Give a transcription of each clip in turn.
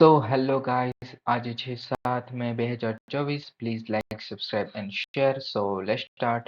તો hello guys આજે છે સાત મે બે હજાર ચોવીસ please like subscribe and share so let start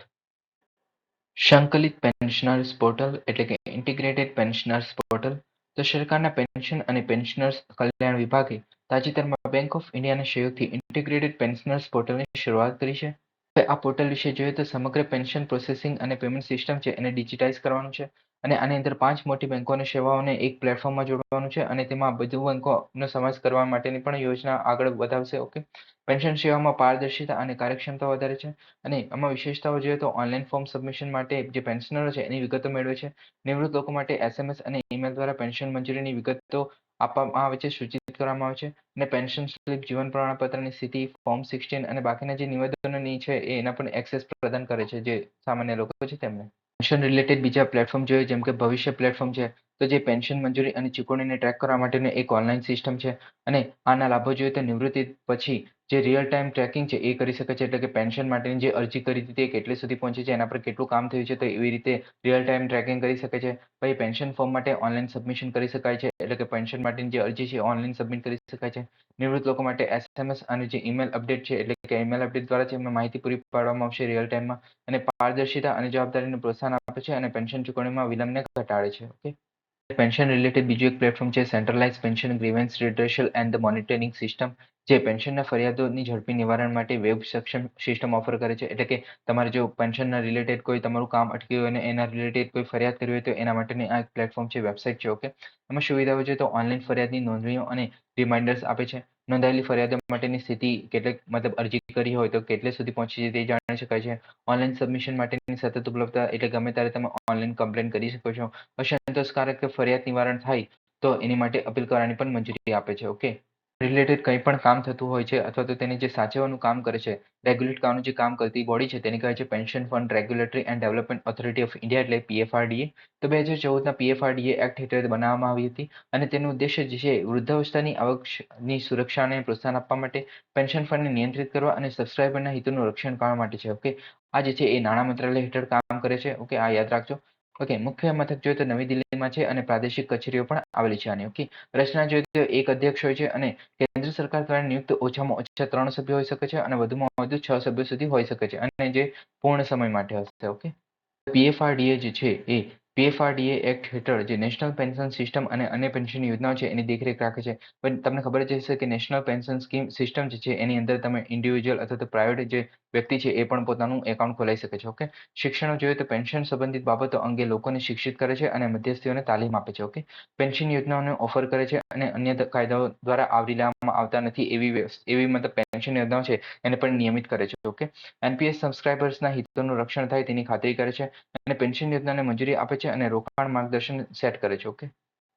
સંકલિત પેન્શનર્સ પોર્ટલ એટલે કે ઇન્ટિગ્રેટેડ પેન્શનર્સ પોર્ટલ તો સરકારના પેન્શન અને પેન્શનર્સ કલ્યાણ વિભાગે તાજેતરમાં બેંક ઓફ ઇન્ડિયાના સહયોગથી ઇન્ટિગ્રેટેડ પેન્શનર્સ પોર્ટલની શરૂઆત કરી છે. આ પોર્ટલ વિશે જોઈએ તો સમગ્ર પેન્શન પ્રોસેસિંગ અને પેમેન્ટ સિસ્ટમ છે એને ડિજિટાઇઝ કરવાનું છે. અને આની અંદર પાંચ મોટી બેંકોની સેવાઓને એક પ્લેટફોર્મમાં જોડવાનું છે અને તેમાં બધું બેંકોનો સમાવેશ કરવા માટેની પણ યોજના આગળ વધાવશે, ઓકે? પેન્શન સેવામાં પારદર્શિતા અને કાર્યક્ષમતા વધારે છે અને આમાં વિશેષતાઓ જોઈએ તો ઓનલાઈન ફોર્મ સબમિશન માટે જે પેન્શનરો છે એની વિગતો મેળવે છે. નિવૃત્ત લોકો માટે એસએમએસ અને ઈમેલ દ્વારા પેન્શન મંજૂરીની વિગતો આપવામાં આવે છે, સૂચિત કરવામાં આવે છે અને પેન્શન સ્લિપ, જીવન પ્રમાણપત્રની સ્થિતિ, ફોર્મ સિક્સટીન અને બાકીના જે નિવેદનોની છે એના પણ એક્સેસ પ્રદાન કરે છે જે સામાન્ય લોકો છે તેમને. પેન્શન રિલેટેડ બીજા પ્લેટફોર્મ જોઈએ, જેમ કે ભવિષ્ય પ્લેટફોર્મ છે, તો જે પેન્શન મંજૂરી અને ચૂકવણીને ટ્રેક કરવા માટેની એક ઓનલાઈન સિસ્ટમ છે. અને આના લાભો જોઈએ તો નિવૃત્તિ પછી જે રિયલ ટાઈમ ટ્રેકિંગ છે, એ કરી શકે છે. એટલે કે પેન્શન માટેની જે અરજી કરી હતી તે કેટલી સુધી પહોંચી છે, એના પર કેટલું કામ થયું છે, તો એવી રીતે રિયલ ટાઈમ ટ્રેકિંગ કરી શકે છે. પછી પેન્શન ફોર્મ માટે ઓનલાઈન સબમિશન કરી શકાય છે. એટલે કે પેન્શન માટેની જે અરજી છે ઓનલાઈન સબમિટ કરી શકાય છે. નિવૃત્ત લોકો માટે એસએમએસ અને જે ઈમેલ અપડેટ છે, એટલે કે ઈમેલ અપડેટ દ્વારા છે એમાં માહિતી પૂરી પાડવામાં આવશે રિયલ ટાઈમમાં અને પારદર્શિતા અને જવાબદારીને પ્રોત્સાહન આપે છે અને પેન્શન ચૂકવણીમાં વિલંબને ઘટાડે છે. ઓકે પેન્શન રિલેટેડ બીજું એક પ્લેટફોર્મ છે centralize pension grievance redressal and the monitoring system જે પેન્શનના ફરિયાદોની ઝડપી નિવારણ માટે વેબ સક્ષમ સિસ્ટમ ઓફર કરે છે. એટલે કે તમારે જો પેન્શનના રિલેટેડ કોઈ તમારું કામ અટક્યું હોય અને એના રિલેટેડ કોઈ ફરિયાદ કરવી હોય તો એના માટેની આ એક પ્લેટફોર્મ છે વેબસાઇટ છે ઓકે એમાં સુવિધાઓ છે તો ઓનલાઈન ફરિયાદની નોંધણીઓ અને રિમાઇન્ડર્સ આપે છે. નોંધાયેલી ફરિયાદો માટેની સ્થિતિ કેટલીક, મતલબ અરજી કરી હોય તો કેટલે સુધી પહોંચી છે તે જાણી શકાય છે. ઓનલાઈન સબમિશન માટેની સતત ઉપલબ્ધતા એટલે ગમે ત્યારે તમે ઓનલાઈન કમ્પ્લેન કરી શકો છો. અસંતોષકારક ફરિયાદ નિવારણ થાય તો એની માટે અપીલ કરવાની પણ મંજૂરી આપે છે, ઓકે? રિલેટેડ કંઈ પણ કામ થતું હોય છે અથવા તો તેની જે સાચવવાનું કામ કરે છે રેગ્યુલેટ કરવાનું જે કામ કરતી બોડી છે તેને કહે છે pension fund regulatory and development authority of India એટલે પીએફઆરડીએ તો બે હજાર ચૌદના પીએફઆરડીએ એક્ટ હેઠળ બનાવવામાં આવી હતી અને તેનો ઉદ્દેશ્ય જે છે વૃદ્ધાવસ્થાની આવકની સુરક્ષાને પ્રોત્સાહન આપવા માટે પેન્શન ફંડને નિયંત્રિત કરવા અને સબસ્ક્રાઇબરના હિતોનું રક્ષણ કરવા માટે છે. ઓકે આ જે છે એ નાણાં મંત્રાલય હેઠળ કામ કરે છે. ઓકે આ યાદ રાખજો. ઓકે મુખ્ય મથક જોઈએ તો નવી દિલ્હીમાં છે અને પ્રાદેશિક કચેરીઓ પણ આવેલી છે આની. ઓકે રચના જોઈએ તો એક અધ્યક્ષ હોય છે અને કેન્દ્ર સરકાર દ્વારા નિયુક્ત ઓછામાં ઓછા ત્રણ સભ્યો હોઈ શકે છે અને વધુમાં વધુ છ સભ્યો સુધી હોઈ શકે છે અને જે પૂર્ણ સમય માટે હશે. ઓકે પીએફઆરડીએ જે છે એ પીએફઆરડીએ એક્ટ હેઠળ જે નેશનલ પેન્શન સિસ્ટમ અને અન્ય પેન્શન યોજનાઓ છે એની દેખરેખ રાખે છે. પણ તમને ખબર જ હશે કે નેશનલ પેન્શન સ્કીમ સિસ્ટમ જે છે એની અંદર તમે ઇન્ડિવિજ્યુઅલ અથવા તો પ્રાઇવેટ જે વ્યક્તિ છે એ પણ પોતાનું એકાઉન્ટ ખોલાવી શકે છે ઓકે શિક્ષણો જોઈએ તો પેન્શન સંબંધિત બાબતો અંગે લોકોને શિક્ષિત કરે છે અને મધ્યસ્થીઓને તાલીમ આપે છે ઓકે પેન્શન યોજનાઓને ઓફર કરે છે અને અન્ય કાયદાઓ દ્વારા આવરી લેવામાં આવતા નથી એવી એવી મતલબ પેન્શન યોજનાઓ છે એને પણ નિયમિત કરે છે ઓકે એનપીએસ સબસ્ક્રાઇબર્સના હિતોનું રક્ષણ થાય તેની ખાતરી કરે છે અને પેન્શન યોજનાને મંજૂરી આપે છે અને રોકાણ માર્ગદર્શન સેટ કરે છે ઓકે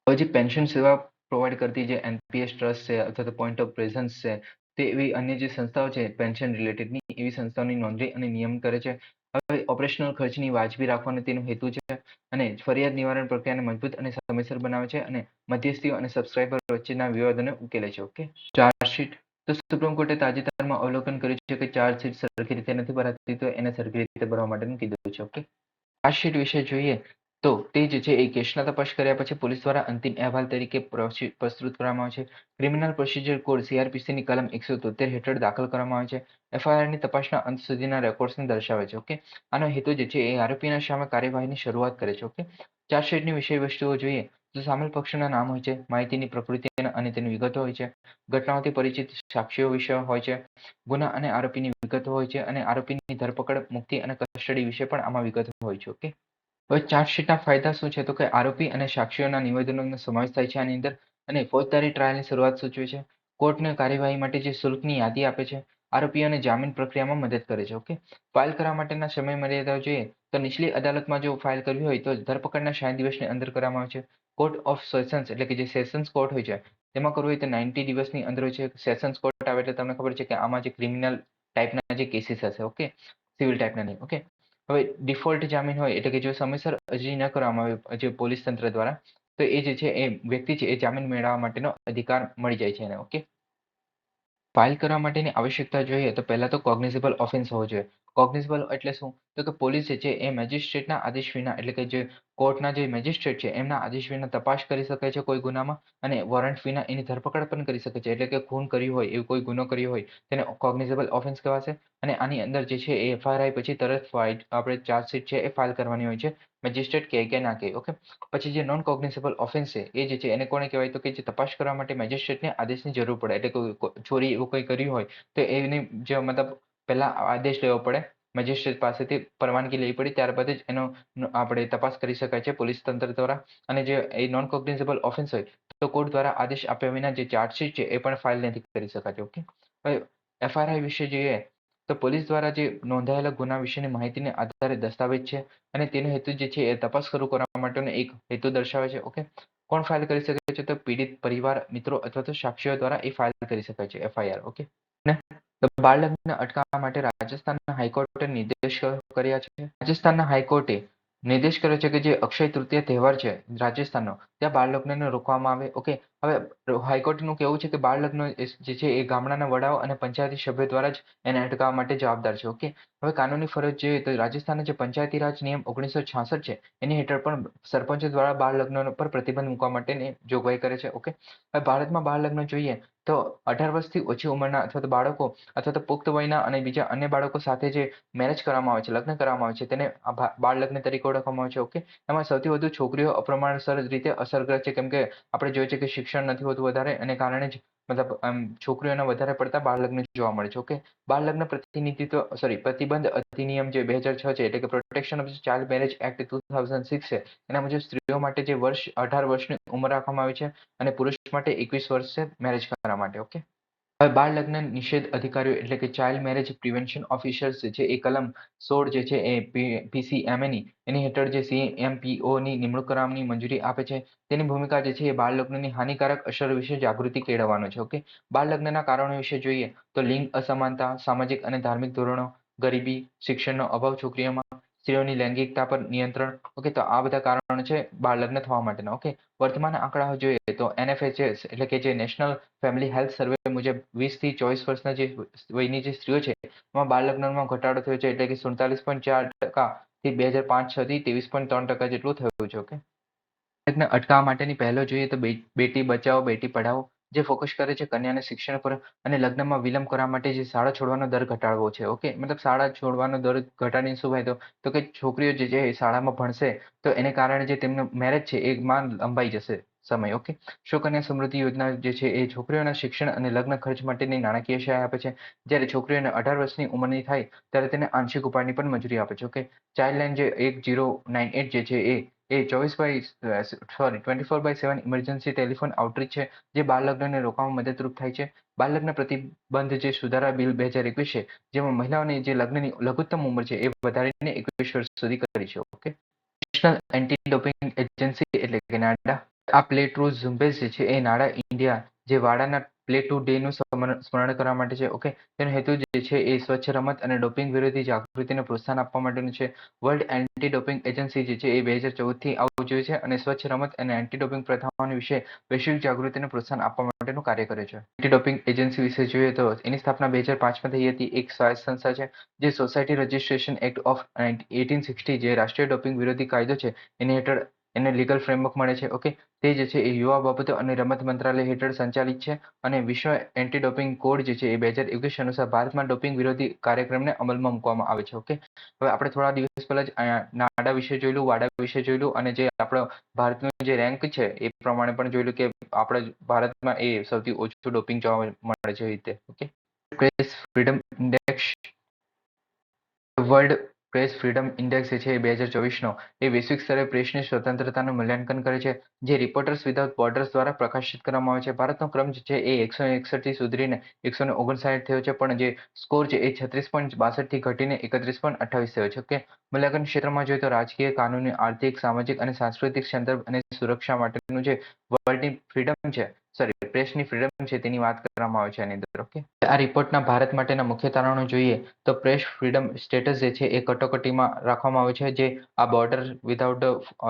હવે જે પેન્શન સેવા પ્રોવાઈડ કરતી જે એનપીએસ ટ્રસ્ટ છે અથવા તો પોઈન્ટ ઓફ પ્રેઝન્સ છે, તે એવી અન્ય જે સંસ્થાઓ છે પેન્શન રિલેટેડની એવી સંસ્થાઓની નોંધણી અને નિયમ કરે છે. હવે ઓપરેશનલ ખર્ચની વાજબી રાખવાનો તેનો હેતુ છે અને ફરિયાદ નિવારણ પ્રક્રિયાને મજબૂત અને સમયસર બનાવે છે અને મધ્યસ્થીઓ અને સબસ્ક્રાઇબર વચ્ચેના વિવાદોને ઉકેલે છે ઓકે ચાર્જશીટ તો સુપ્રીમ કોર્ટે તાજેતરમાં અવલોકન કર્યું છે કે ચાર્જશીટ સરખી રીતે નથી ભરાતી, તો એને સરખી રીતે ભરવા માટેનું કીધું છે ઓકે ચાર્જશીટ વિશે જોઈએ તો તે જ છે, એ કેસના તપાસ કર્યા પછી પોલીસ દ્વારા અંતિમ અહેવાલ તરીકે પ્રસ્તુત કરવામાં આવે છે. ક્રિમિનલ પ્રોસિજર કોડ સીઆરપીસીની કલમ એકસો તોતેર હેઠળ દાખલ કરવામાં આવે છે. એફઆઈઆરની તપાસના અંત સુધીના રેકોર્ડ્સને દર્શાવે છે, ઓકે? આનો હેતુ જે છે, એ આરોપીના સામે કાર્યવાહીની શરૂઆત કરે છે, ઓકે? ચાર્જશીટની વિષય જોઈએ, તો સામેલ પક્ષોના નામ હોય છે, માહિતીની પ્રકૃતિ અને તેની વિગતો હોય છે, ઘટનાઓથી પરિચિત સાક્ષીઓ વિશે હોય છે, ગુના અને આરોપીની વિગતો હોય છે, અને આરોપીની ધરપકડ, મુક્તિ અને કસ્ટડી વિશે પણ આમાં વિગતો હોય છે, ઓકે? હવે ચાર્જશીટના ફાયદા શું છે? તો કે આરોપી અને સાક્ષીઓના નિવેદનોનો સમાવેશ થાય છે આની અંદર અને ફોજદારી ટ્રાયલની શરૂઆત સૂચવે છે. કોર્ટને કાર્યવાહી માટે જે શુલ્કની યાદી આપે છે, આરોપીઓને જામીન પ્રક્રિયામાં મદદ કરે છે. ઓકે? ફાઇલ કરવા માટેના સમય મર્યાદાઓ જોઈએ તો નીચલી અદાલતમાં જો ફાઇલ કરવી હોય તો ધરપકડના સાઠ દિવસની અંદર કરવામાં આવે છે. કોર્ટ ઓફ સેશન્સ એટલે કે જે સેશન્સ કોર્ટ હોય છે, તેમાં કરવું હોય તો નાઇન્ટી દિવસની અંદર હોય છે. સેશન્સ કોર્ટ આવે એટલે તમને ખબર છે કે આમાં જે ક્રિમિનલ ટાઈપના જે કેસીસ હશે. ઓકે? સિવિલ ટાઈપના નહીં. ઓકે? હવે ડિફોલ્ટ જામીન હોય એટલે કે જો સમયસર અરજી ન કરવામાં આવે, જે પોલીસ તંત્ર દ્વારા, તો એ જે છે એ વ્યક્તિ છે એ જામીન મેળવવા માટેનો અધિકાર મળી જાય છે એને ઓકે ફાઇલ કરવા માટેની આવશ્યકતા જોઈએ તો પહેલા તો કોગ્નિઝેબલ ઓફેન્સ હોવો જોઈએ. કોગ્નિઝેબલ એટલે શું? તો કે પોલીસ છે એ મેજિસ્ટ્રેટના આદેશ વિના એટલે કે જે કોર્ટના જે મેજિસ્ટ્રેટ છે, એમના આદેશ વિના તપાસ કરી શકે છે કોઈ ગુનામાં અને વોરંટ વિના એની ધરપકડ પણ કરી શકે છે. એટલે કે ખૂન કર્યું હોય, એવું કોઈ ગુનો કર્યો હોય, તેને કોગ્નિઝેબલ ઓફેન્સ કહેવાશે અને આની અંદર જે છે એ એફઆઈઆર પછી તરત ફાઇટ આપણે ચાર્જશીટ છે એ ફાઇલ કરવાની હોય છે મેજિસ્ટ્રેટ કે કે ના કે ઓકે પછી જે નોન કોગ્નિઝેબલ ઓફેન્સ છે, એ જે છે એને કોને કહેવાય? તો કે જે તપાસ કરવા માટે મેજિસ્ટ્રેટને આદેશની જરૂર પડે. એટલે ચોરી એવું કંઈ કર્યું હોય, તો એની જે મતલબ પહેલા આદેશ લેવો પડે. મેજિસ્ટ્રેટ પાસેથી પરવાનગી લેવી પડી, ત્યારબાદ જ એનો આપણે તપાસ કરી શકાય છે પોલીસ તંત્ર દ્વારા. અને જે એ નોન કોગ્નિઝેબલ ઓફેન્સ હોય, તો કોર્ટ દ્વારા આદેશ આપ્યા વિના જે ચાર્જશીટ છે એ પણ ફાઇલ નથી કરી શકાતી ઓકે એફઆરઆઈ વિશે જોઈએ, તો પોલીસ દ્વારા જે નોંધાયેલા ગુના વિશેની માહિતીને આધારે દસ્તાવેજ છે અને તેનો હેતુ જે છે એ તપાસ શરૂ કરવા માટેનો એક હેતુ દર્શાવે છે ઓકે કોણ ફાઇલ કરી શકે છે તો પીડિત પરિવાર, મિત્રો અથવા તો સાક્ષીઓ દ્વારા એ ફાઇલ કરી શકાય છે એફઆઈઆર ઓકે ને બાળ લગ્ન અટકાવવા માટે રાજસ્થાનના હાઈકોર્ટે નિર્દેશ કર્યા છે. રાજસ્થાનના હાઈકોર્ટે નિર્દેશ કર્યો છે કે જે અક્ષય તૃતીય તહેવાર છે રાજસ્થાનનો, ત્યાં બાળ લગ્નને રોકવામાં આવે. ઓકે હવે હાઈકોર્ટનું કહેવું છે કે બાળ લગ્ન જે છે એ ગામડાના વડાઓ અને પંચાયતી સભ્યો દ્વારા જ એને અટકાવવા માટે જવાબદાર છે, ઓકે? હવે કાનૂની ફરજ જોઈએ તો રાજસ્થાનના જે પંચાયતી રાજ નિયમ ઓગણીસો છાસઠ છે, એની હેઠળ પણ સરપંચો દ્વારા બાળ લગ્ન પર પ્રતિબંધ મૂકવા માટેની જોગવાઈ કરે છે, ઓકે? હવે ભારતમાં બાળ લગ્ન જોઈએ, તો અઢાર વર્ષથી ઓછી ઉંમરના અથવા તો બાળકો અથવા તો પુખ્ત વયના અને બીજા અન્ય બાળકો સાથે જે મેરેજ કરવામાં આવે છે, લગ્ન કરવામાં આવે છે, તેને બાળ લગ્ન તરીકે ઓળખવામાં આવે છે, ઓકે? એમાં સૌથી વધુ છોકરીઓ અપ્રમાણસર રીતે અસરગ્રસ્ત છે, કેમ કે આપણે જોઈએ છે કે શિક્ષણ નથી હોતું વધારે અને કારણે જ મતલબ આમ છોકરીઓના વધારે પડતા બાળ લગ્ન જોવા મળે છે. ઓકે? બાળ લગ્ન પ્રતિનિધિત્વ સોરી પ્રતિબંધ અધિનિયમ જે બે હજાર છ છે એટલે કે protection of child marriage act two thousand six છે. એના મુજબ સ્ત્રીઓ માટે જે વર્ષ અઢાર વર્ષની ઉંમર રાખવામાં આવી છે અને પુરુષ માટે એકવીસ વર્ષ છે મેરેજ કરવા માટે. ઓકે? હવે બાળ લગ્ન નિષેધ અધિકારીઓ એટલે કે ચાઇલ્ડ મેરેજ પ્રિવેન્શન ઓફિસર્સ છે એ કલમ સોળ જે છે એ પીસીએમએની એની હેઠળ જે સીએમપીઓની નિમણૂક કરવાની મંજૂરી આપે છે, તેની ભૂમિકા જે છે એ બાળ લગ્નની હાનિકારક અસર વિશે જાગૃતિ કેળવવાનો છે, ઓકે? બાળ લગ્નના કારણો વિશે જોઈએ તો લિંગ અસમાનતા, સામાજિક અને ધાર્મિક ધોરણો, ગરીબી, શિક્ષણનો અભાવ છોકરીઓમાં, સ્ત્રીઓની લૈંગિકતા પર નિયંત્રણ, ઓકે? તો આ બધા કારણો છે બાળ લગ્ન થવા માટેના, ઓકે? વર્તમાન આંકડાઓ જોઈએ તો એનએફએચએસ એટલે કે જે નેશનલ ફેમિલી હેલ્થ સર્વે મુજબ વીસથી ચોવીસ વર્ષના જે વયની જે સ્ત્રીઓ છે, એમાં બાળ લગ્નમાં ઘટાડો થયો છે એટલે કે સુડતાલીસ પોઈન્ટ ચાર ટકા થી બે હજાર પાંચ છ ત્રેવીસ પોઈન્ટ ત્રણ ટકા જેટલું થયું છે ઓકે ભારતને અટકાવવા માટેની પહેલો જોઈએ તો બેટી બચાવો, બેટી પઢાઓ જે ફોકસ કરે છે કન્યાને શિક્ષણ પર અને લગ્નમાં વિલંબ કરવા માટે જે શાળા છોડવાનો દર ઘટાડવો છે ઓકે મતલબ શાળા છોડવાનો દર ઘટાડીને શું ફાયદો? તો કે છોકરીઓ જે છે શાળામાં ભણશે તો એને કારણે જે તેમનું મેરેજ છે એ માં લંબાઈ જશે. સમય. ઓકે સુકન્યા સમૃદ્ધિ યોજના જે છે એ છોકરીઓના શિક્ષણ અને લગ્ન ખર્ચ માટેની નાણાકીય સહાય આપે છે. જ્યારે છોકરીઓને અઢાર વર્ષની ઉંમરની થાય, ત્યારે તેને આંશિક ઉપાયની પણ મંજૂરી આપે છે. ઓકે ચાઇલ્ડલાઇન જે એક જીરો નાઇન એટ જે છે એ એ ચોવીસ by sorry, twenty four by seven emergency telephone outreach છે, જે બાળ લગ્નને રોકવામાં મદદરૂપ થાય છે. બાળ લગ્ન પ્રતિબંધ જે સુધારા બિલ બે હજાર એકવીસ છે, જેમાં મહિલાઓની જે લગ્નની લઘુત્તમ ઉંમર છે એ વધારીને એકવીસ વર્ષ સુધી કરી છે. Okay national anti doping agency એટલે કે નાડા આ પ્લે ટ્રુ ઝુંબેશ છે એ નાડા ઇન્ડિયા જે વાડાના પ્લે ટુ ડેનું સ્મરણ કરવા માટે છે. ઓકે તેનો હેતુ જે છે એ સ્વચ્છ રમત અને ડોપિંગ વિરોધી જાગૃતિને પ્રોત્સાહન આપવા માટેનું છે. વર્લ્ડ એન્ટી ડોપિંગ એજન્સી જે છે એ બે હજાર ચૌદથી આવું જોઈએ છે અને સ્વચ્છ રમત અને એન્ટી ડોપિંગ પ્રથાઓની વિશે વૈશ્વિક જાગૃતિને પ્રોત્સાહન આપવા માટેનું કાર્ય કરે છે. એન્ટી ડોપિંગ એજન્સી વિશે જોઈએ તો એની સ્થાપના બે હજાર પાંચમાં થઈ હતી. એક સ્વાયત્ત સંસ્થા છે જે society registration act of eighteen sixty જે રાષ્ટ્રીય ડોપિંગ વિરોધી કાયદો છે, એની હેઠળ એને લીગલ ફ્રેમવર્ક મળે છે. ઓકે તે જે છે એ યુવા બાબતો અને રમત મંત્રાલય હેઠળ સંચાલિત છે અને વિશ્વ એન્ટી ડોપિંગ કોડ જે છે એ બે હજાર એકવીસ અનુસાર ભારતમાં ડોપિંગ વિરોધી કાર્યક્રમને અમલમાં મૂકવામાં આવે છે. ઓકે હવે આપણે થોડા દિવસ પહેલા જ નાડા વિશે જોયેલું, વાડા વિશે જોયેલું અને જે આપણો ભારતનો જે રેન્ક છે એ પ્રમાણે પણ જોયેલું કે આપણે ભારતમાં એ સૌથી ઓછું ડોપિંગ જોવા મળે છે રીતે. Okay press freedom index world press freedom index છે એ બે હજાર ચોવીસનો એ વૈશ્વિક સ્તરે પ્રેસની સ્વતંત્રતાનું મૂલ્યાંકન કરે છે, જે રિપોર્ટર્સ વિધાઉટ બોર્ડર્સ દ્વારા પ્રકાશિત કરવામાં આવે છે. ભારતનો ક્રમ જે છે એ એકસો એકસઠથી સુધરીને એકસો ઓગણસાઠ થયો છે, પણ જે સ્કોર છે એ છત્રીસ પોઈન્ટ બાસઠથી ઘટીને એકત્રીસ પોઈન્ટ અઠ્ઠાવીસ થયો છે. કે મૂલ્યાંકન ક્ષેત્રમાં જોઈએ તો રાજકીય, કાનૂની, આર્થિક, સામાજિક અને સાંસ્કૃતિક સંદર્ભ અને સુરક્ષા માટેનું જે વર્લ્ડની ફ્રીડમ છે સોરી પ્રેસની ફ્રીડમ છે તેની વાત કરવામાં આવે છે આની અંદર ઓકે આ રિપોર્ટના ભારત માટેના મુખ્ય તારણો જોઈએ તો પ્રેસ ફ્રીડમ સ્ટેટસ જે છે એ કટોકટીમાં રાખવામાં આવે છે, જે આ border without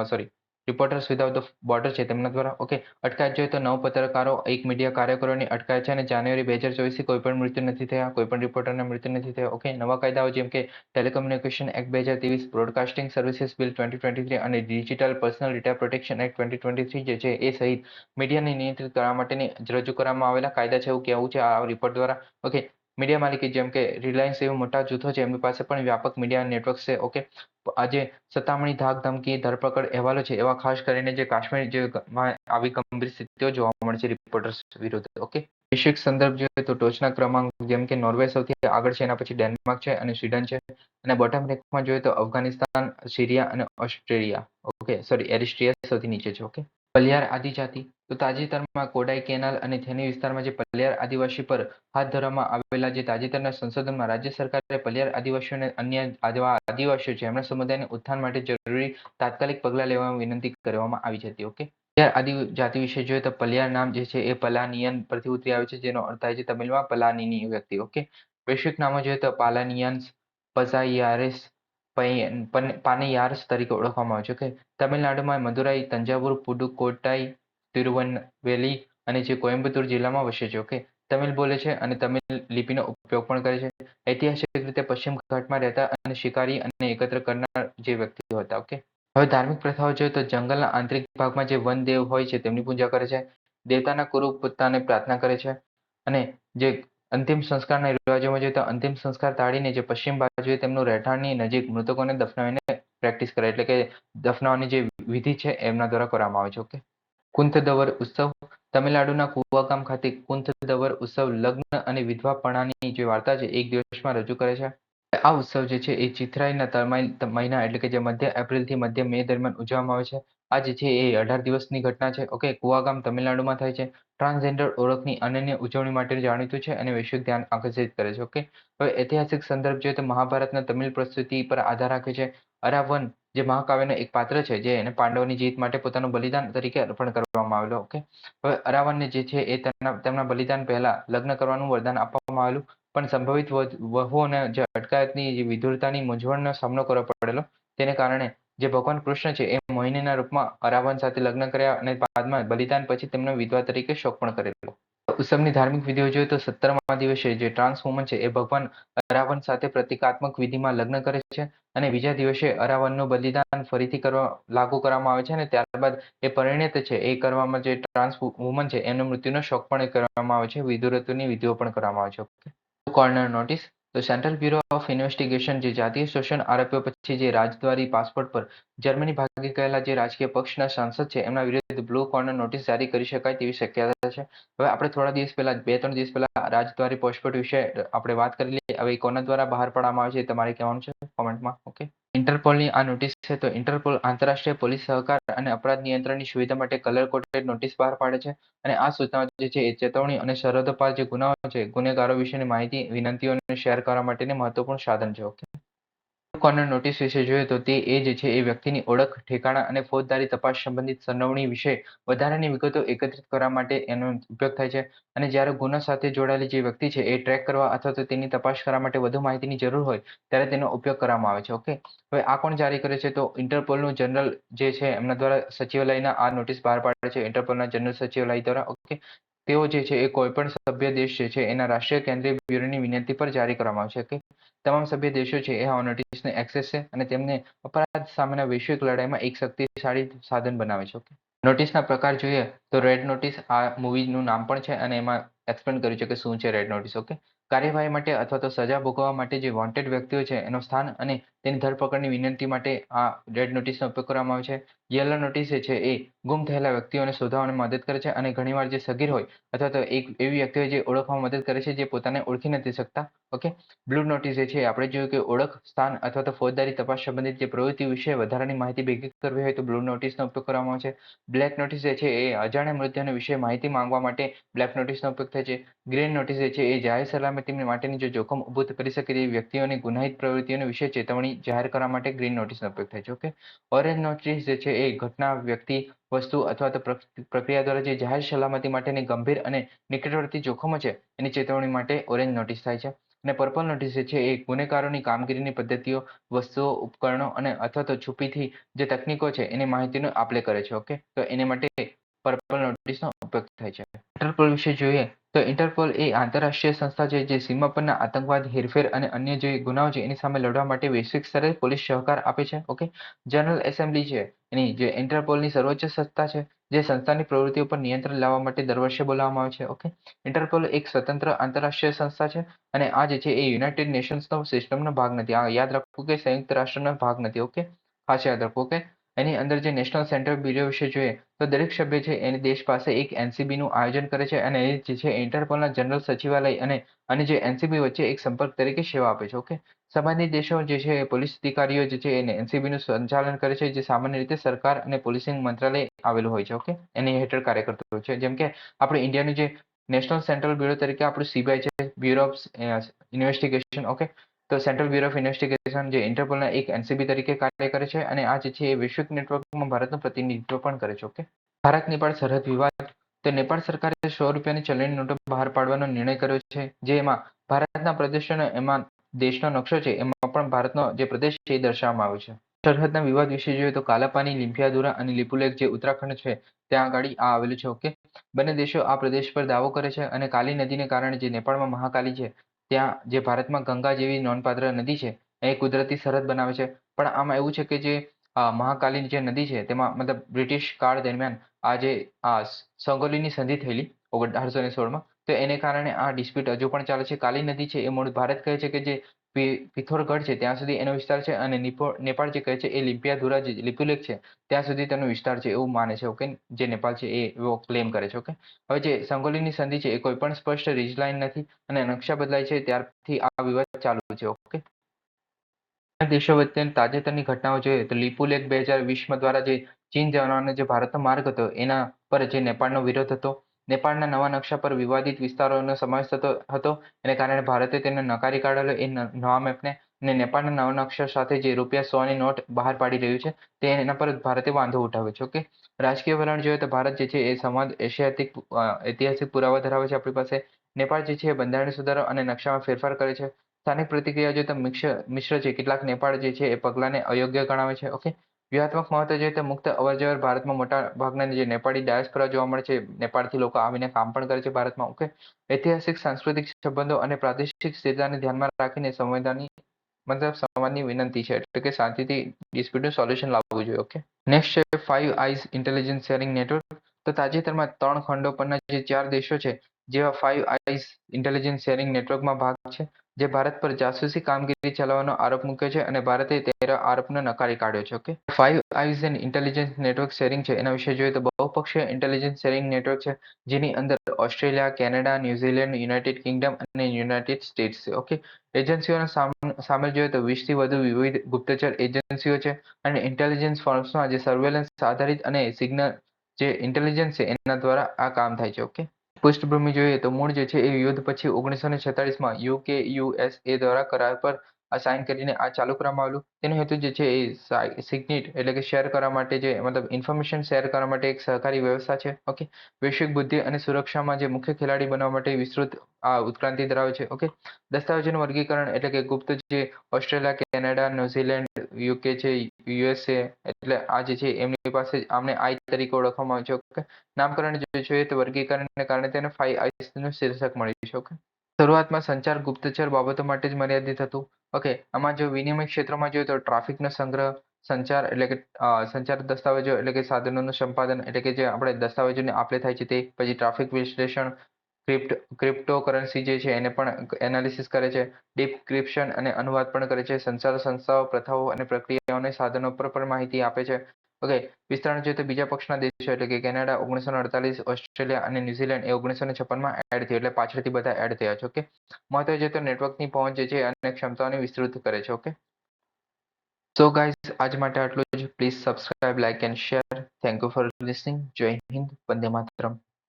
sorry reporters without the border છે તેમના દ્વારા. ઓકે અટકાયત જોઈએ તો નવ પત્રકારો, એક મીડિયા કાર્યકરોની અટકાયત છે અને જાન્યુઆરી બે હજાર ચોવીસથી કોઈ પણ મૃત્યુ નથી થયા, કોઈ પણ રિપોર્ટરના મૃત્યુ નથી થયા. ઓકે નવા કાયદાઓ જેમ કે ટેલિકમ્યુનિકેશન એક્ટ બે હજાર ત્રેવીસ broadcasting services bill twenty twenty three અને digital personal data protection act twenty twenty three જે છે એ સહિત મીડિયાને નિયંત્રિત કરવા માટેની રજૂ કરવામાં આવેલા કાયદા છે એવું કહેવું છે આ રિપોર્ટ દ્વારા. ઓકે મીડિયા માલિકી જેમ કે રિલાયન્સ એવું મોટા જૂથો છે, એમની પાસે પણ વ્યાપક મીડિયા નેટવર્ક છે. ઓકે આજે સતામણી ધાક ધમકી, ધરપકડ, અહેવાલો છે, એવા ખાસ કરીને જે કાશ્મીર જે આવી ગંભીર સ્થિતિઓ જોવા મળે છે રિપોર્ટર્સ વિરુદ્ધ. ઓકે વૈશ્વિક સંદર્ભ જોઈએ તો ટોચના ક્રમાંક જેમ કે નોર્વે સૌથી આગળ છે, એના પછી ડેનમાર્ક છે અને સ્વીડન છે. અને બોટમ રેન્કમાં જોઈએ તો અફઘાનિસ્તાન, સિરિયા અને ઓસ્ટ્રેલિયા. ઓકે સોરી એરિસ્ટ્રિયા સૌથી નીચે છે. ઓકે પલિયાર આદિજાતિ. તો તાજેતરમાં કોડાઈ કેનાલ અને થેની વિસ્તારમાં જે પલિયાર આદિવાસી પર હાથ ધરવામાં આવેલા જે તાજેતરના સંશોધનમાં રાજ્ય સરકારે પલિયાર આદિવાસીઓને અન્ય આદિવાસીઓ છે, એમના સમુદાયને ઉત્થાન માટે જરૂરી તાત્કાલિક પગલાં લેવાની વિનંતી કરવામાં આવી હતી ઓકે? પલિયાર આદિજાતિ વિશે જોઈએ તો પલિયાર નામ જે છે એ પલાનિયન પરથી ઉતરી આવે છે, જેનો અર્થ થાય છે તમિલમાં પલાનીની વ્યક્તિ, ઓકે? વૈશ્વિક નામો જોઈએ તો પાલાનિયન્સ પઝાયારેસ પાનેયાર્સ તરીકે ઓળખવામાં આવે છે ઓકે તમિલનાડુમાં મદુરાઈ, તંજાવુર, પુડુકોટાઈ તિરુવનવેલી અને જે કોઈમ્બતુર જિલ્લામાં વસે છે. ઓકે. તમિલ બોલે છે અને તમિલ લિપિનો ઉપયોગ પણ કરે છે. ઐતિહાસિક રીતે પશ્ચિમ ઘાટમાં રહેતા અને શિકારી અને એકત્ર કરનાર જે વ્યક્તિઓ હતા. ઓકે. હવે ધાર્મિક પ્રથાઓ જોઈએ તો જંગલના આંતરિક ભાગમાં જે વનદેવ હોય છે તેમની પૂજા કરે છે. દેવતાના કુરુ પોતાને પ્રાર્થના કરે છે. અને જે અંતિમ સંસ્કારના રિવાજોમાં જોઈએ તો અંતિમ સંસ્કાર તાળીને જે પશ્ચિમ બાજુએ તેમનું રહેઠાણની નજીક મૃતકોને દફનાવીને પ્રેક્ટિસ કરે. એટલે કે દફનાવવાની જે વિધિ છે એમના દ્વારા કરવામાં આવે છે. ઓકે? કુંથદવર ઉત્સવ. તમિલનાડુના કુવાકામ ખાતે કુંથદવર ઉત્સવ લગ્ન અને વિધવાપણાની જે વાર્તા છે એક દિવસમાં રજૂ કરે છે. આ ઉત્સવ જે છે એ ચિથરાઈના તમાઈ, મહિના એટલે કે જે મધ્ય એપ્રિલથી મધ્ય મે દરમિયાન ઉજવવામાં આવે છે. આ જે છે એ અઢાર દિવસની ઘટના છે. ઓકે કુવાગામ તમિલનાડુમાં થાય છે. ટ્રાન્સજેન્ડર ઓળખની અનન્ય ઉજવણી માટે જાણીતું છે અને વૈશ્વિક ધ્યાન આકર્ષિત કરે છે. ઓકે હવે ઐતિહાસિક સંદર્ભ જોઈએ તો મહાભારતના તમિલ પ્રસ્તુતિ પર આધાર રાખે છે. અરાવન જે મહાકાવ્યનો એક પાત્ર છે, જે એને પાંડવોની જીત માટે પોતાનું બલિદાન તરીકે અર્પણ કરવામાં આવેલો. ઓકે હવે અરાવનને જે છે એ તેમના બલિદાન પહેલા લગ્ન કરવાનું વરદાન આપવામાં આવેલું, પણ સંભવિત વહુઓને જે અટકાયતની વિધુરતાની મૂંઝવણનો સામનો કરવો પડેલો. તેને કારણે જે ભગવાન કૃષ્ણ છે, એ મોહિનીના રૂપમાં અરાવણ સાથે લગ્ન કર્યા અને બાદમાં બલિદાન પછી તેમનો વિધવા તરીકે શોક પણ કરેલો. ઉત્સવની ધાર્મિક વિધિઓ જોઈએ તો સત્તરમા દિવસે જે ટ્રાન્સ વુમન છે, એ ભગવાન અરાવણ સાથે પ્રતિકાત્મક વિધિમાં લગ્ન કરે છે અને બીજા દિવસે અરાવણનું બલિદાન ફરીથી કરવા લાગુ કરવામાં આવે છે અને ત્યારબાદ એ પરિણિત છે, એ કરવામાં જે ટ્રાન્સ વુમન છે, એનો મૃત્યુનો શોક પણ કરવામાં આવે છે, વિધુરત્વની વિધિઓ પણ કરવામાં આવે છે. Corner notice. તો સેન્ટ્રલ બ્યુરો ઓફ ઇન્વેસ્ટિગેશન જે જાતીય શોષણ આરોપીઓ પછી જે રાજદ્વારી પાસપોર્ટ પર જર્મની ભાગી ગયેલા જે રાજકીય પક્ષના સાંસદ છે, એમના વિરુદ્ધ બ્લુ કોર્નર નોટિસ જારી કરી શકાય તેવી શક્યતા છે. હવે આપણે થોડા દિવસ પહેલા બે ત્રણ દિવસ પહેલા રાજદ્વારી પાસપોર્ટ વિશે આપણે વાત કરી લઈએ. હવે કોના દ્વારા બહાર પાડવામાં આવે છે તમારે કહેવાનું છે કોમેન્ટમાં? ઓકે. ઇન્ટરપોલની આ નોટિસ છે તો ઇન્ટરપોલ આંતરરાષ્ટ્રીય પોલીસ સહકાર અને અપરાધ નિયંત્રણની સુવિધા માટે કલર કોટેડ નોટિસ બહાર પાડે છે અને આ સૂચનાઓ જે છે ચેતવણી અને સરહદો પાર જે ગુનાઓ છે ગુનેગારો વિશેની માહિતી વિનંતીઓને શેર કરવા માટેની મહત્વપૂર્ણ સાધન છે ઓકે કોર્નર નોટિસ વિશે જોઈએ તો તે એ જ છે, એ વ્યક્તિની ઓળખ, ઠેકાણા અને ફોજદારી તપાસ સંબંધિત સરનાવણી વિશે વધારાની વિગતો એકત્રિત કરવા માટે એનો ઉપયોગ થાય છે. અને જ્યારે ગુનો સાથે જોડાયેલી જે વ્યક્તિ છે, એ ટ્રેક કરવા અથવા તો તેની તપાસ કરવા માટે વધુ માહિતીની જરૂર હોય, ત્યારે તેનો ઉપયોગ કરવામાં આવે છે. ઓકે? હવે આ કોણ જારી કરે છે? તો ઇન્ટરપોલનું જનરલ જે છે, એમના દ્વારા સચિવાલયના આ નોટિસ બહાર પાડે છે. ઇન્ટરપોલના જનરલ સચિવાલય દ્વારા. ઓકે? તેઓ જે છે એ કોઈ પણ સભ્ય દેશ જે છે એના રાષ્ટ્રીય કેન્દ્રીય બ્યુરોની વિનંતી પર જારી કરવામાં આવશે કે તમામ સભ્ય દેશો છે એ આ નોટિસને એક્સેસ છે અને તેમને અપરાધ સામેના વૈશ્વિક લડાઈમાં એક શક્તિશાળી સાધન બનાવે છે, ઓકે? નોટિસના પ્રકાર જોઈએ તો રેડ નોટિસ આ મૂવીનું નામ પણ છે અને એમાં એક્સપ્લેન કર્યું છે કે શું છે રેડ નોટિસ ઓકે? કાર્યવાહી માટે અથવા તો સજા ભોગવવા માટે જે વોન્ટેડ વ્યક્તિઓ છે, એનો સ્થાન અને તેની ધરપકડની વિનંતી માટે આ રેડ નોટિસનો ઉપયોગ કરવામાં આવે છે. યલો નોટિસ છે એ ગુમ થયેલા વ્યક્તિઓને શોધવામાં મદદ કરે છે અને ઘણીવાર જે સગીર હોય અથવા તો એક એવી વ્યક્તિઓ જે ઓળખવામાં મદદ કરે છે જે પોતાને ઓળખી નથી શકતા. ઓકે? બ્લુ નોટિસ છે આપણે જોયું કે ઓળખ, સ્થાન અથવા તો ફોજદારી તપાસ સંબંધિત જે પ્રવૃત્તિ વિશે વધારાની માહિતી ભેગી કરવી હોય તો બ્લુ નોટિસનો ઉપયોગ કરવામાં આવે છે. બ્લેક નોટિસ છે એ અજાણ્યા મૃત્યુને વિશે માહિતી માંગવા માટે બ્લેક નોટિસનો ઉપયોગ થાય છે. ગ્રીન નોટિસ છે એ જાહેર સલામતી માટેની જે જોખમ ઉભું કરી શકે તેવી વ્યક્તિઓની ગુનાહિત પ્રવૃત્તિઓને વિશે ચેતવણી જાહેર કરવા માટે ગ્રીન નોટિસનો ઉપયોગ થાય છે ઓકે ઓરેન્જ નોટિસ જે છે, એ ઘટના, વ્યક્તિ, વસ્તુ અથવા તો પ્રક્રિયા દ્વારા જે જાહેર સલામતી માટેની ગંભીર અને નિકટવર્તી જોખમો છે, એની ચેતવણી માટે ઓરેન્જ નોટિસ થાય છે. અને પર્પલ નોટિસ જે છે, એ ગુનેગારોની કામગીરીની પદ્ધતિઓ, વસ્તુઓ, ઉપકરણો અને અથવા તો છુપીથી જે તકનીકો છે, એની માહિતીનો આપલે કરે છે ઓકે તો એને માટે પર્પલ નોટિસનો ઉપયોગ થાય છે. ઇન્ટરપોલ વિશે જોઈએ તો ઇન્ટરપોલ એ આંતરરાષ્ટ્રીય સંસ્થા છે જે સીમા પરના આતંકવાદ, હેરફેર અને અન્ય જે ગુનાઓ છે એની સામે લડવા માટે વૈશ્વિક સ્તરે પોલીસ સહકાર આપે છે ઓકે જનરલ એસેમ્બલી છે, એની જે ઇન્ટરપોલની સર્વોચ્ચ સંસ્થા છે, જે સંસ્થાની પ્રવૃત્તિઓ પર નિયંત્રણ લાવવા માટે દર વર્ષે બોલાવવામાં આવે છે ઓકે ઇન્ટરપોલ એક સ્વતંત્ર આંતરરાષ્ટ્રીય સંસ્થા છે અને આ જે છે એ યુનાઇટેડ નેશન્સનો સિસ્ટમનો ભાગ નથી. આ યાદ રાખવું કે સંયુક્ત રાષ્ટ્રનો ભાગ નથી ઓકે ખાસ યાદ રાખવું ઓકે એની અંદર જે નેશનલ સેન્ટ્રલ બ્યુરો વિશે જોઈએ, તો દરેક સભ્ય છે એની દેશ પાસે એક એનસીબીનું આયોજન કરે છે અને એ જે છે ઇન્ટરપોલના જનરલ સચિવાલય અને અને જે એનસીબી વચ્ચે એક સંપર્ક તરીકે સેવા આપે છે ઓકે સામાન્ય દેશો જે છે, પોલીસ અધિકારીઓ જે છે એને એનસીબીનું સંચાલન કરે છે, જે સામાન્ય રીતે સરકાર અને પોલીસિંગ મંત્રાલય આવેલું હોય છે ઓકે એની હેઠળ કાર્ય કરતું છે, જેમ કે આપણે ઇન્ડિયાનું જે નેશનલ સેન્ટ્રલ બ્યુરો તરીકે આપણું સીબીઆઈ છે બ્યુરો ઓફ ઇન્વેસ્ટિગેશન ઓકે તો સેન્ટ્રલ બ્યુરો ઓફ ઇન્વેસ્ટિગેશન જે ઇન્ટરપોલના એક એનસીબી તરીકે કાર્ય કરે છે અને આ જે છે એ વૈશ્વિક નેટવર્કમાં ભારતનું પ્રતિનિધિત્વ પણ કરે છે ઓકે ભારત, નેપાળ, સરહદ વિવાદ. તો નેપાળ સરકારે સો રૂપિયાની ચલણી નોટો બહાર પાડવાનો નિર્ણય કર્યો છે જેમાં ભારતના પ્રદેશોનો એમાં દેશનો નકશો છે, એમાં પણ ભારતનો જે પ્રદેશ છે એ દર્શાવવામાં આવ્યો છે. સરહદના વિવાદ વિશે જોઈએ તો કાલાપાની લિમ્પિયાદુરા અને લિપુલેક જે ઉત્તરાખંડ છે, ત્યાં આગળ આ આવેલું છે ઓકે બંને દેશો આ પ્રદેશ પર દાવો કરે છે અને કાલી નદીને કારણે જે નેપાળમાં મહાકાલી છે ત્યાં જે ભારતમાં ગંગા જેવી નોંધપાત્ર નદી છે, એ કુદરતી સરહદ બનાવે છે. પણ આમાં એવું છે કે જે મહાકાલીની જે નદી છે, તેમાં મતલબ બ્રિટિશ કાળ દરમિયાન આ જે આ સંગોલીની સંધિ થયેલી અઢારસો ને સોળમાં. તો એને કારણે આ ડિસ્પ્યુટ હજુ પણ ચાલે છે. કાલી નદી છે એ મૂળ ભારત કહે છે કે જે પિથોરગઢ છે, ત્યાં સુધી એનો વિસ્તાર છે અને નેપાળ જે કહે છે એ લિપિયાધુરા જે લિપુલેખ છે, ત્યાં સુધી તેનો વિસ્તાર છે એવું માને છે ઓકે જે નેપાળ છે એ એવો ક્લેમ કરે છે ઓકે હવે જે સંગોલીની સંધિ છે એ કોઈ પણ સ્પષ્ટ રિજલાઇન નથી અને નકશા બદલાય છે ત્યારથી આ વિવાદ ચાલુ છે ઓકે દેશો વચ્ચે તાજેતરની ઘટનાઓ જોઈએ તો લિપુલેખ બે હજાર વીસમાં દ્વારા જે ચીન જવાનો જે ભારતનો માર્ગ હતો એના પર જે નેપાળનો વિરોધ હતો નેપાળના નવા નકશા પર વિવાદિત વિસ્તારોનો સમાવેશ થતો હતો. એને કારણે ભારતે તેને નકારી કાઢેલો એ નવા મેપને અને નેપાળના નવા નકશા સાથે જે રૂપિયા સોની નોટ બહાર પાડી રહ્યું છે, તે એના પર ભારતે વાંધો ઉઠાવ્યો છે, ઓકે? રાજકીય વલણ જોઈએ તો ભારત જે છે એ સમાજ એશિયાતિક ઐતિહાસિક પુરાવા ધરાવે છે આપણી પાસે. નેપાળ જે છે એ બંધારણ સુધારો અને નકશામાં ફેરફાર કરે છે. સ્થાનિક પ્રતિક્રિયા જોઈએ તો મિશ્ર છે. કેટલાક નેપાળ જે છે એ પગલાંને અયોગ્ય ગણાવે છે, ઓકે? વ્યૂહાત્મક મહત્વ જોઈએ તો મુક્ત અવરજવર ભારતમાં મોટા ભાગના જે નેપાળી ડાયસ્પોરા જોવા મળે છે, નેપાળથી લોકો આવીને કામ પણ કરે છે ભારતમાં, ઓકે? ઐતિહાસિક, સાંસ્કૃતિક સંબંધો અને પ્રાદેશિક સ્થિરતાને ધ્યાનમાં રાખીને સંવિધાનની મતલબ સંવાદની વિનંતી છે, એટલે કે શાંતિથી ડિસ્પ્યુટનું સોલ્યુશન લાવવું જોઈએ, ઓકે? નેક્સ્ટ છે five eyes intelligence sharing network તો તાજેતરમાં ત્રણ ખંડો પરના જે ચાર દેશો છે જેવા ફાઇવ આઈઝ ઇન્ટેલિજન્સ શેરિંગ નેટવર્કમાં ભાગ છે, જે ભારત પર જાસૂસી કામગીરી ચલાવવાનો આરોપ મૂક્યો છે અને ભારતે તેના આરોપને નકારી કાઢ્યો છે okay five eyes and intelligence network sharing છે, એના વિશે જોઈએ તો બહુપક્ષીય ઇન્ટેલિજન્સ શેરિંગ નેટવર્ક છે, જેની અંદર Australia, Canada New Zealand United Kingdom અને યુનાઇટેડ સ્ટેટ્સ ઓકે એજન્સીઓના સામેલ જોઈએ તો વીસથી વધુ વિવિધ ગુપ્તચર એજન્સીઓ છે અને ઇન્ટેલિજન્સ ફર્મ્સમાં જે સર્વેલન્સ આધારિત અને સિગ્નલ જે ઇન્ટેલિજન્સ છે, એના દ્વારા આ કામ થાય છે ઓકે પૃષ્ઠભૂમિ જોઈએ તો મૂળ જે છે એ યુદ્ધ પછી ઓગણીસો ને છેતાળીસમાં યુકે યુએસએ દ્વારા કરાર પર સાઇન કરીને આ ચાલુ કરવામાં આવેલું. તેનો હેતુ જે છે એ સિગ્નિટ એટલે કે શેર કરવા માટે જે, મતલબ ઇન્ફોર્મેશન શેર કરવા માટે એક સહકારી વ્યવસ્થા છે. ઓકે વૈશ્વિક બુદ્ધિ અને સુરક્ષામાં જે મુખ્ય ખેલાડી બનવા માટે વિસ્તૃત આ ઉત્ક્રાંતિ ધરાવે છે. ઓકે દસ્તાવેજોનું વર્ગીકરણ એટલે કે ગુપ્ત જે Australia, Canada, New Zealand, UK છે, યુએસએ એટલે આ જે છે એમની પાસે આમને આઈ તરીકે ઓળખવામાં આવે છે. ઓકે નામકરણ જે છે તે વર્ગીકરણને કારણે તેને ફાઈવ આઈસનું શીર્ષક મળ્યું છે. ઓકે શરૂઆતમાં સંચાર ગુપ્તચર બાબતો માટે જ મર્યાદિત હતું. ઓકે આમાં જો વિનિમય ક્ષેત્રમાં જોઈએ તો ટ્રાફિકનો સંગ્રહ, સંચાર એટલે કે સંચાર દસ્તાવેજો એટલે કે સાધનોનું સંપાદન એટલે કે જે આપણે દસ્તાવેજોને આપલે થાય છે તે, પછી ટ્રાફિક વિશ્લેષણ, ક્રિપ્ટ, ક્રિપ્ટોકરન્સી જે છે એને પણ એનાલિસિસ કરે છે, ડિક્રિપ્શન અને અનુવાદ પણ કરે છે, સંચાર સંસ્થાઓ, પ્રથાઓ અને પ્રક્રિયાઓને સાધનો પર પણ માહિતી આપે છે. ઓકે વિસ્તરણ જોઈએ તો બીજા પક્ષના દેશો એટલે કે કેનેડા ઓગણીસો અડતાલીસ, ઓસ્ટ્રેલિયા અને ન્યુઝીલેન્ડ એ ઓગણીસો ને છપ્પનમાં એડ થયું એટલે પાછળથી બધા એડ થયા છે ઓકે મહત્વ જોઈએ તો નેટવર્કની પહોંચ જે છે અને ક્ષમતાઓને વિસ્તૃત કરે છે ઓકે સો ગાઈઝ આજ માટે આટલું જ. Please subscribe like and share thank you for listening Jai Hind Vande Mataram